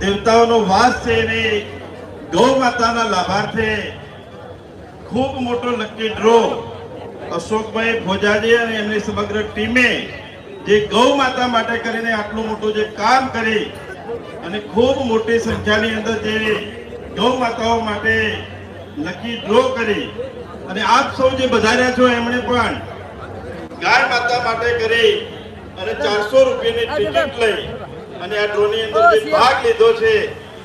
દેવતાઓનો વાસ છે એવી ગૌ માતાના લાભાર્થે ખૂબ મોટો લકી ડ્રો અશોકભાઈ ભોજાજી અને એમની સમગ્ર ટીમે જે ગૌ માતા માટે કરીને આટલું મોટું જે કામ કરી અને ખૂબ મોટી સંખ્યાની અંદર જે ગૌ માતાઓ માટે લકી ડ્રો કરી અને આપ સૌ જે બધાર્યા છો એમણે પણ ગાય માતા માટે કરી અને ચારસો રૂપિયાની ટિકિટ લઈ અને આ ડ્રોની અંદર જે ભાગ લીધો છે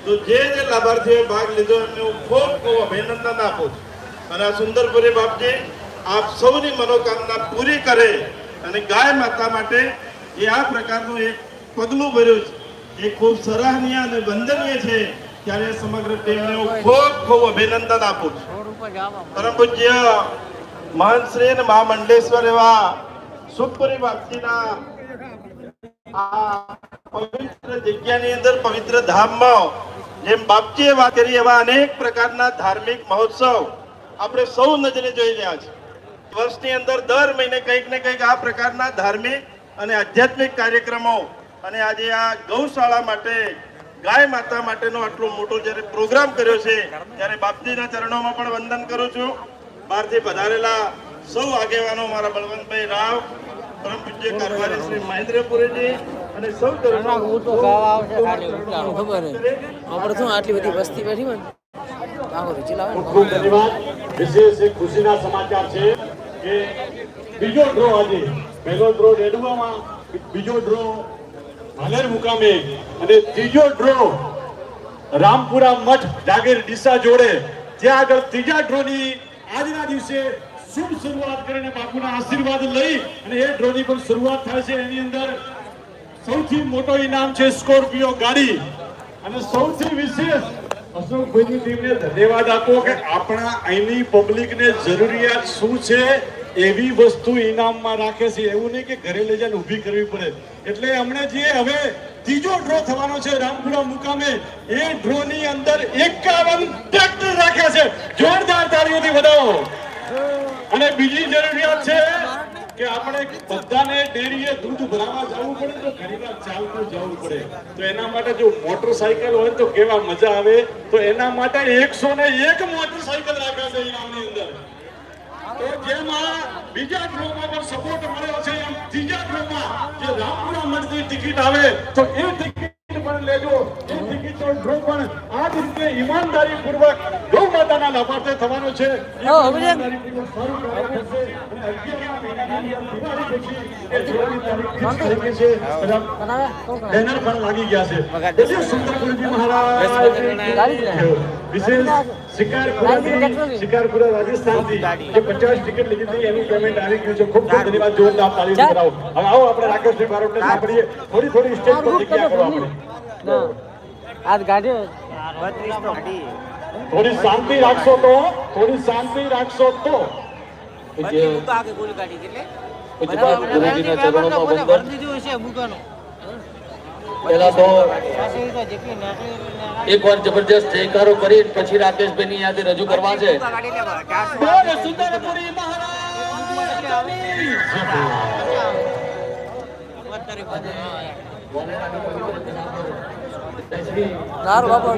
તો જે જે લાભાર્થીઓએ ભાગ લીધો એમને હું ખૂબ ખૂબ અભિનંદન આપું છું. અને આ સુંદરપુરી બાપજી આપ સૌની મનોકામના પૂરી કરે અને ગાય માતા માટે એ આ પ્રકારનું એક પગલું ભર્યું છે. એ ખૂબ સરાહનીય અને વંદનીય છે ત્યારે સમગ્ર ટીમને હું ખૂબ ખૂબ અભિનંદન આપું છું. પરમ પૂજ્ય મહાન શ્રી અને મહામંડલેશ્વર એવા સુખપુરી બાપજીના આ પવિત્ર જગ્યાની અંદર પવિત્ર ધામમાં જેમ બાપજીએ વાત કરી એવા અનેક પ્રકારના ધાર્મિક મહોત્સવ આપણે સૌ નજરે જોઈ રહ્યા છે વર્ષની અંદર દર મહિને કંઈક ને કંઈક આ પ્રકારના ધાર્મિક અને આધ્યાત્મિક કાર્યક્રમો અને આજે આ ગૌશાળા માટે, ગાય માતા માટેનો આટલો મોટો જ્યારે પ્રોગ્રામ કર્યો છે, ત્યારે બાપજીના ચરણોમાં પણ વંદન કરું છું. બહારથી પધારેલા સૌ આગેવાનો, મારા બળવંતભાઈ રાવ પરમ પૂજ્ય કારભારી શ્રી મહેન્દ્રપુરીજી અને સૌ ચરણો હું તો ગાવા આવશે ખાલી ઉતારો ખબર હે. આપણે શું આટલી બધી વસ્તી બેઠી હોય? ને? આખો ખૂબ ખૂબ ધન્યવાદ. વિશેષ એક ખુશીના સમાચાર છે કે બીજો ડ્રો આજે પહેલો ડ્રો રેડવામાં બીજો ડ્રો ભાલેર મુકામે અને ત્રીજો ડ્રો રામપુરા મઠ જાગીર ડીસા જોડે. ત્યાં આગળ ત્રીજા ડ્રોની આજના દિવસે શુભ શરૂઆત કરીને બાપુના આશીર્વાદ લઈ અને એ ડ્રોની પણ શરૂઆત થાય છે. એની અંદર સૌથી મોટો ઇનામ છે સ્કોર્પિયો ગાડી. અને સૌથી વિશેષ અશોકભાઈની ટીમને ધન્યવાદ આપો કે આપણા અહીંની પબ્લિકને જરૂરિયાત શું છે એવી વસ્તુ ઇનામમાં રાખે છે. એવું નહીં કે ઘરે લઈ જઈને ઊભી કરવી પડે. એટલે અમને જે હવે ત્રીજો ડ્રો થવાનો છે રામપુરા મુકામે, એ ડ્રોની અંદર એકાવન ટ્રેક્ટર રાખ્યા છે. જોરદાર તાળીઓથી વધાવો. અને બીજી જરૂરિયાત છે કે આપણે બધાને ડેરીએ દૂધ ભરાવા જવું પડે તો ઘણી ચાલતું જવું પડે. તો એના માટે જો મોટરસાયકલ હોય તો કેવા મજા આવે? તો એના માટે એકસો ને એક મોટરસાયકલ રાખ્યા છે ઇનામની અંદર. જેમ બીજા ડ્રોમાં પણ સપોર્ટ મળ્યો છે. ત્રીજા ડ્રોમાં જે રામપુરા મંદિર ટિકિટ આવે, તો એ ટિકિટ પણ લેજો. એ ટિકિટનો ડ્રો પણ આ જ રીતે ઈમાનદારી પૂર્વક ગૌ માતાના લાભાર્થે થવાનો છે? બેનર પણ લાગી ગયા છે. એટલે સુંદરપુરજી મહારાજ વિશેષ શિકારપુરાથી શિકારપુરા રાજસ્થાનથી. જે પચાસ ટિકિટ લીધી હતી એનું પેમેન્ટ આવી ગયું છે. ખૂબ ખૂબ ધન્યવાદ. જોરદાર તાલીમ કરાવો હવે આવો આપણે રાકેશભાઈ બારોટને સાંભળીએ. થોડી થોડી સ્ટેજ પર જગ્યા કરો આપણે. ના. આજ ગાડી થોડી શાંતિ રાખશો તો થોડી શાંતિ રાખશો તો. પૂજ્યપાદ ગુરુજીના ચરણોમાં વંદન પહેલા તો એક વાર જબરજસ્ત જયકારો કરી પછી રાકેશભાઈ ની યાદે રજૂ કરવા છે. સુંદરપુરી તારો બાપો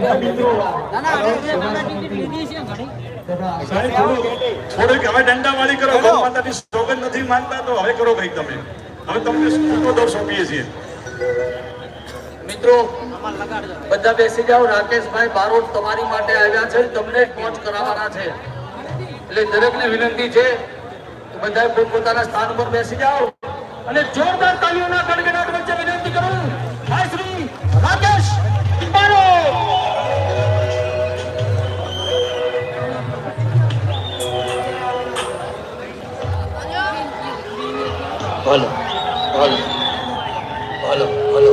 થોડીક હવે દંડાવાળી કરો ગૌ માતાની સોગંદ નથી માનતા તો હવે કરો ભાઈ તમે હવે તમને સ્કૂટો દોર સોંપીએ છીએ મિત્રો બધા બેસી જાઓ રાકેશભાઈ બારોટ તમારી માટે આવ્યા છે તમને કોચ કરાવવાના છે એટલે દરેકને વિનંતી છે બધા પોતપોતાના સ્થાન પર બેસી જાઓ અને જોરદાર તાળીઓના ગણગણાટ વચ્ચે વિનંતી કરું ભાઈ Shri Rakesh hello hello hello hello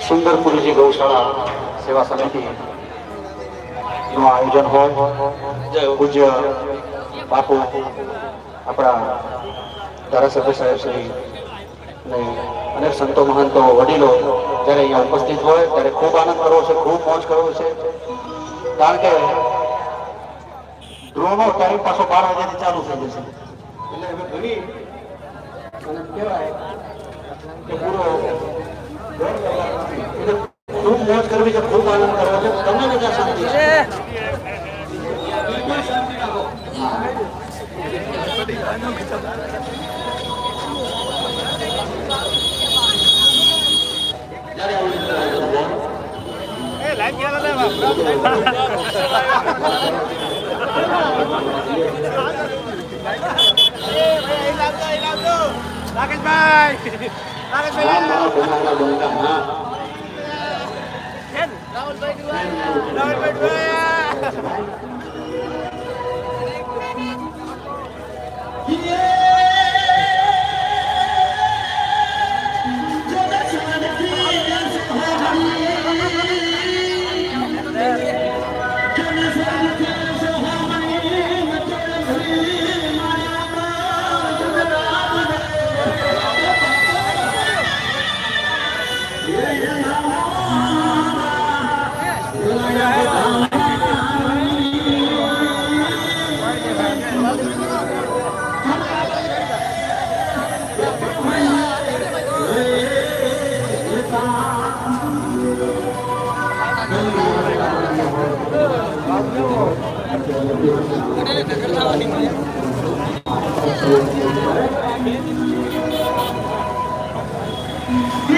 Sundarpurji ગૌશાળા સેવા સમિતિ નું આયોજન હોય. પૂજ્ય બાપુ આપણા ધારાસભ્ય સાહેબ શ્રી અને અનેક સંતો મહંતો વડીલો જ્યારે અહીંયા ઉપસ્થિત હોય ત્યારે ખૂબ આનંદ કરવો છે ખૂબ મોજ કરવો છે. કારણ કે ડ્રોનો ટાઈમ પાછો બાર વાગ્યાથી ચાલુ થઈ જશે. એટલે હવે ઘણી અને કહેવાય કે પૂરો ખૂબ મોજ કરવી છે ખૂબ આનંદ કરવો છે. તમે બધા શાંતિ છે. બિલકુલ Raúl Benuela. Raúl Thank you.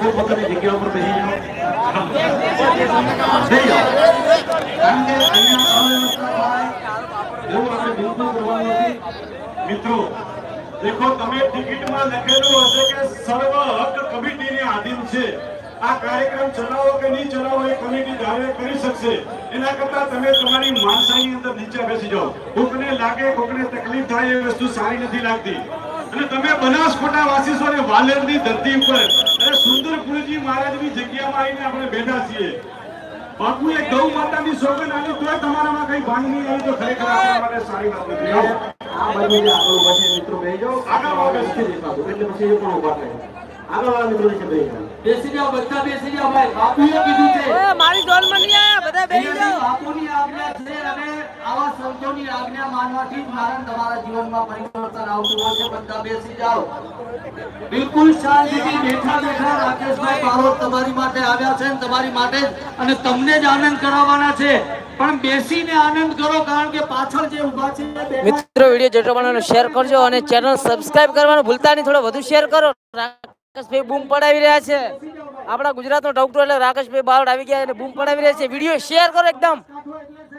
પોતપોતાની જગ્યા ઉપર બેસી જાઓ. એના કરતા તમે તમારી માણસાઈની અંદર નીચે બેસી જાઓ. કોકને લાગે, કોકને તકલીફ થાય એ વસ્તુ સારી નથી લાગતી. અને તમે બનાસકોટા છો ને ધરતી ઉપર સુંદરપુરજી મહારાજની જગ્યામાં આવીને આપણે બેઠા છીએ. બાપુએ ગૌ માતાની સોગંદ આવી તોય તમારામાં કઈ ભાંગ નહીં આવી તો ખરેખર આપણા માટે સારી વાત નથી આ બંને આગળ ઊભા છે મિત્રો બેસી જાઓ. આગળ. નથી એટલે પછી એ પણ ઊભા થાય. આગળ વાળા મિત્રો છે જાઓ. બેસી જાઓ બધા બેસી જાઓ ભાઈ. બાપુએ કીધું છે. મારી ઝોનમાં નહીં આયા બધા બેસી જાઓ. બાપુની આજ્ઞા છે અને આવા સંતોની આજ્ઞા માનવાથી જ મારા ને તમારા જીવનમાં પરિવર્તન આવતું હોય છે. બધા બેસી જાઓ. બિલકુલ શાંતિથી બેઠા બેઠા રાકેશભાઈ બારોટ તમારી માટે આવ્યા છે અને તમારી માટે અને તમને જ આનંદ કરાવવાના છે. પણ બેસીને આનંદ કરો કારણ કે પાછળ જે ઊભા છે મિત્રો વિડિયો જેટલો બનાવવાનો શેર કરજો અને ચેનલ સબસ્ક્રાઇબ કરવાનું ભૂલતા નહીં. થોડો વધુ શેર કરો. રાકેશભાઈ બૂમ પડાવી રહ્યા છે. આપણા ગુજરાતનો ડોક્ટર એટલે રાકેશભાઈ બાવડ આવી ગયા અને બૂમ પડાવી રહ્યા છે. વીડિયો શેર કરો એકદમ.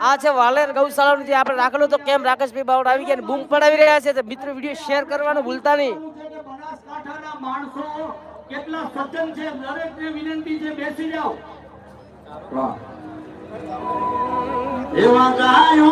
આ છે વાલેર ગૌશાળાનું જે આપણે રાખેલું તો કેમ રાકેશભાઈ બાવડ આવી ગયા અને બૂમ પડાવી રહ્યા છે. તો મિત્રો, વીડિયો શેર કરવાનું ભૂલતા નહીં. કેટલા સજ્જન છે દરેકને વિનંતી છે બેસી જાઓ એવા ગાયો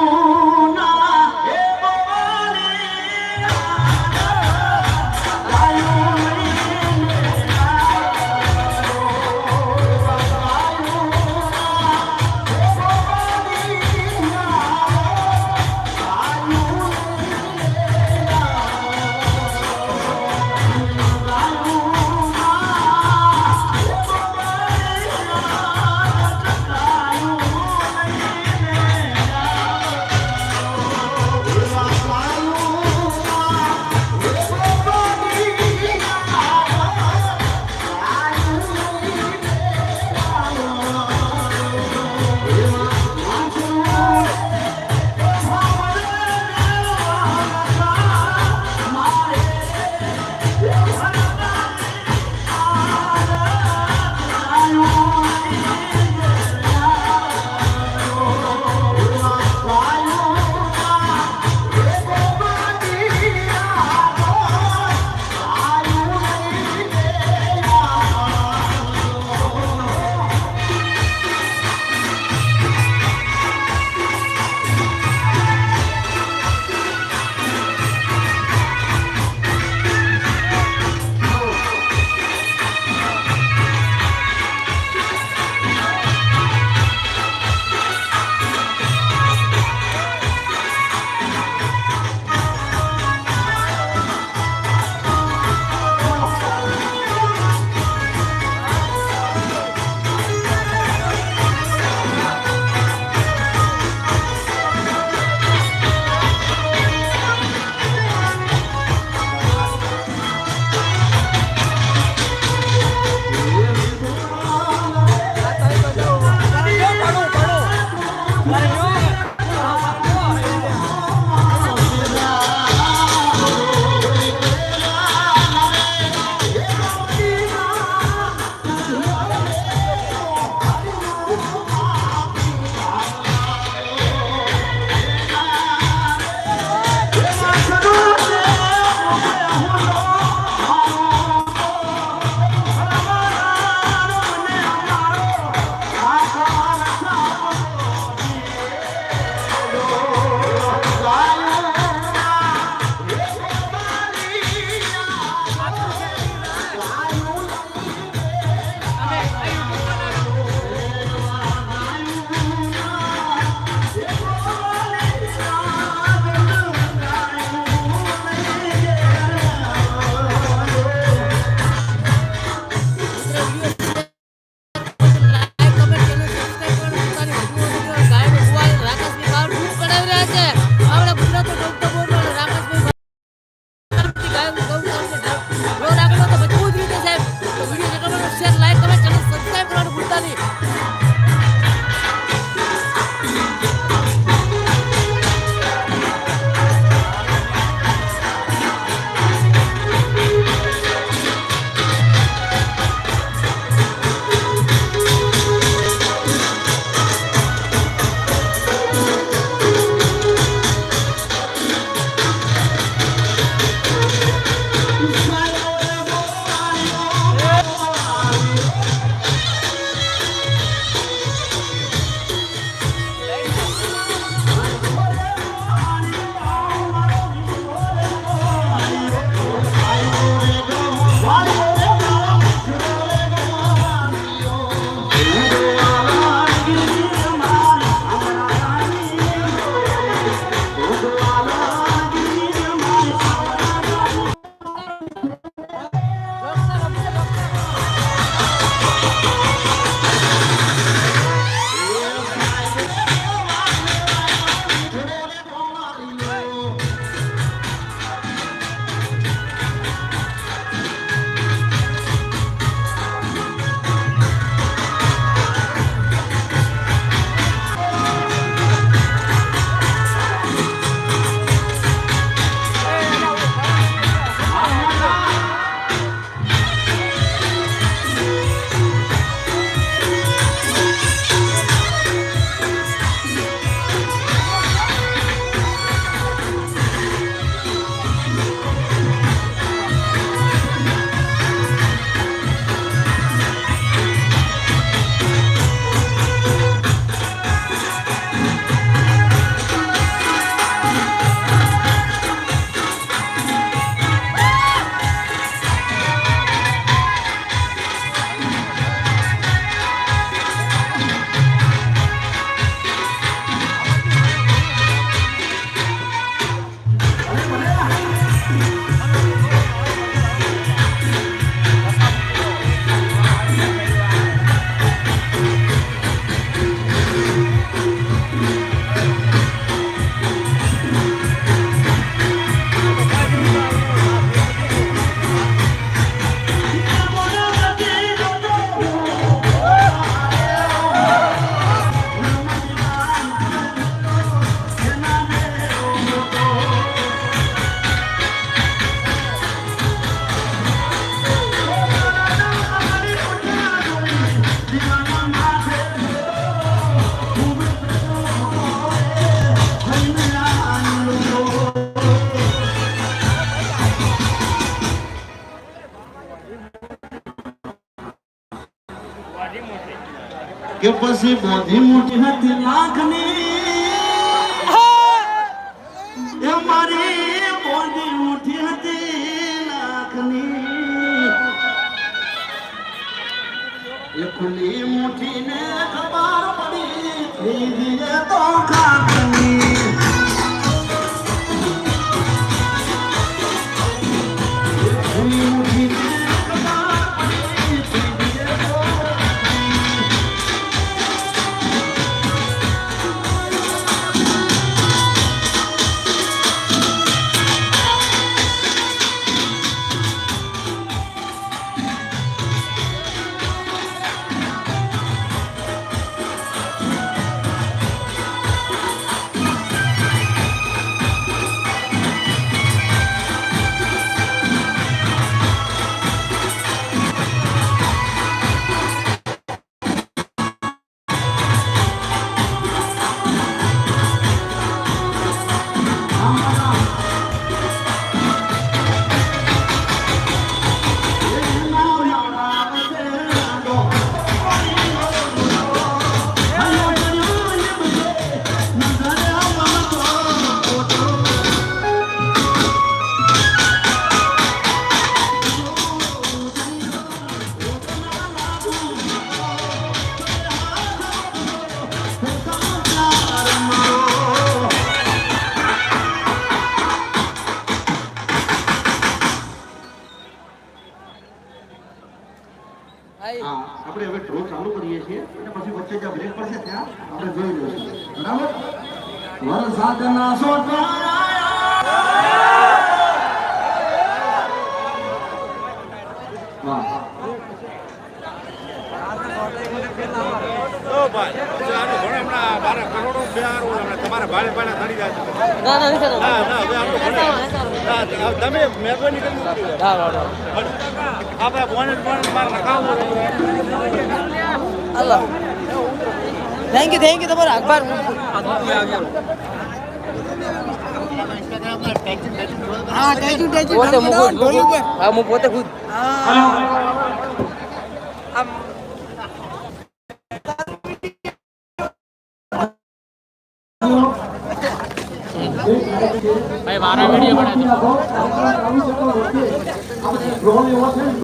કે પછી બોધી મોટી હતી લાખની એ મારી બોધી મોટી હતી લાખની એ ખુલી ને ખબર પડી થઈ ગઈ તો ખાકની ના ના નથી થતો. તમે મહેરબાની કરી હા, હા, હા. આપણે બોનેટ પણ મારે નખાવું હાલો થેન્ક યુ થેન્ક યુ તમારો અખબાર હું હા હું પોતે ખુદ. ભાઈ મારા વીડિયો બનાવી